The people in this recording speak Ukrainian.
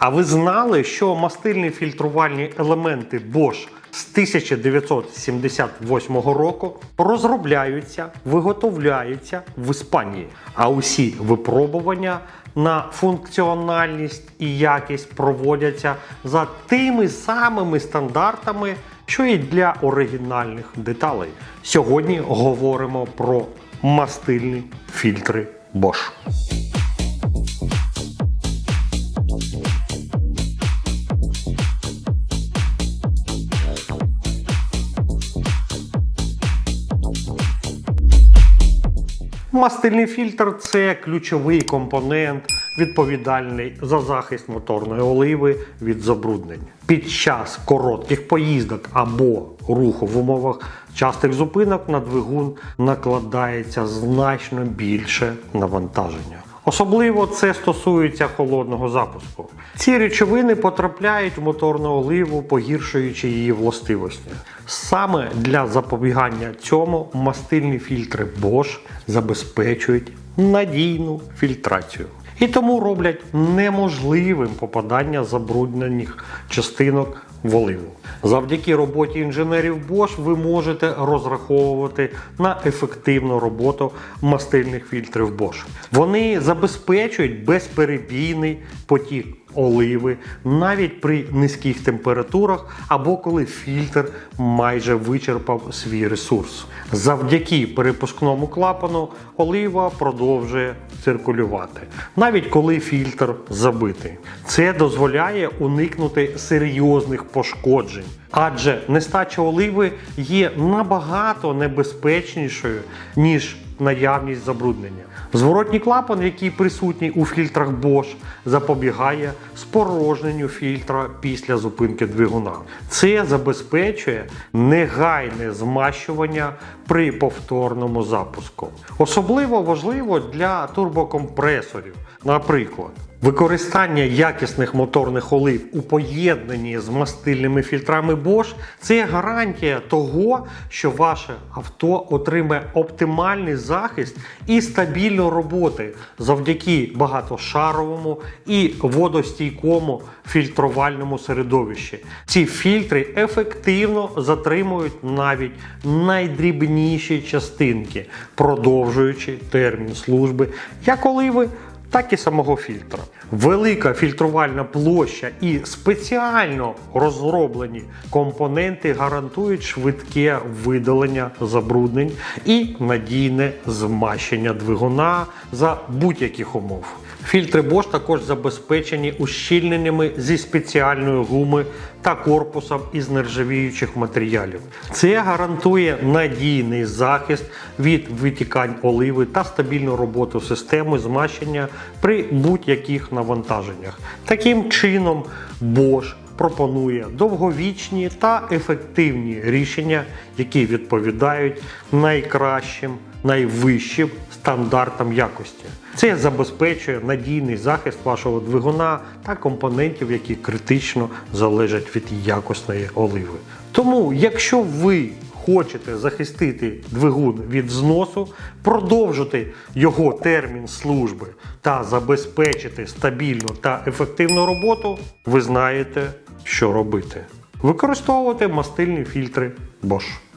А ви знали, що мастильні фільтрувальні елементи Bosch з 1978 року розробляються, виготовляються в Іспанії, а усі випробування на функціональність і якість проводяться за тими самими стандартами, що і для оригінальних деталей. Сьогодні говоримо про мастильні фільтри Bosch. Мастильний фільтр це ключовий компонент, відповідальний за захист моторної оливи від забруднень. Під час коротких поїздок або руху в умовах частих зупинок на двигун накладається значно більше навантаження. Особливо це стосується холодного запуску. Ці речовини потрапляють в моторну оливу, погіршуючи її властивості. Саме для запобігання цьому мастильні фільтри Bosch забезпечують надійну фільтрацію. І тому роблять неможливим попадання забруднених частинок в оливу. Завдяки роботі інженерів Bosch ви можете розраховувати на ефективну роботу мастильних фільтрів Bosch. Вони забезпечують безперебійний потік оливи навіть при низьких температурах або коли фільтр майже вичерпав свій ресурс. Завдяки перепускному клапану олива продовжує циркулювати, навіть коли фільтр забитий. Це дозволяє уникнути серйозних пошкоджень. Адже нестача оливи є набагато небезпечнішою, ніж наявність забруднення. Зворотній клапан, який присутній у фільтрах Bosch, запобігає спорожненню фільтра після зупинки двигуна. Це забезпечує негайне змащування при повторному запуску. Особливо важливо для турбокомпресорів. Наприклад, Використання якісних моторних олив у поєднанні з мастильними фільтрами Bosch – це гарантія того, що ваше авто отримає оптимальний захист і стабільну роботу завдяки багатошаровому і водостійкому фільтрувальному середовищі. Ці фільтри ефективно затримують навіть найдрібніші частинки, продовжуючи термін служби як оливи так і самого фільтра. Велика фільтрувальна площа і спеціально розроблені компоненти гарантують швидке видалення забруднень і надійне змащення двигуна за будь-яких умов. Фільтри Bosch також забезпечені ущільненнями зі спеціальної гуми та корпусом із нержавіючих матеріалів. Це гарантує надійний захист від витікань оливи та стабільну роботу системи змащення при будь-яких навантаженнях. Таким чином, Bosch пропонує довговічні та ефективні рішення, які відповідають найкращим, найвищим стандартам якості. Це забезпечує надійний захист вашого двигуна та компонентів, які критично залежать від якісної оливи. Тому, якщо ви хочете захистити двигун від зносу, продовжити його термін служби та забезпечити стабільну та ефективну роботу, ви знаєте, що робити. Використовувати мастильні фільтри Bosch.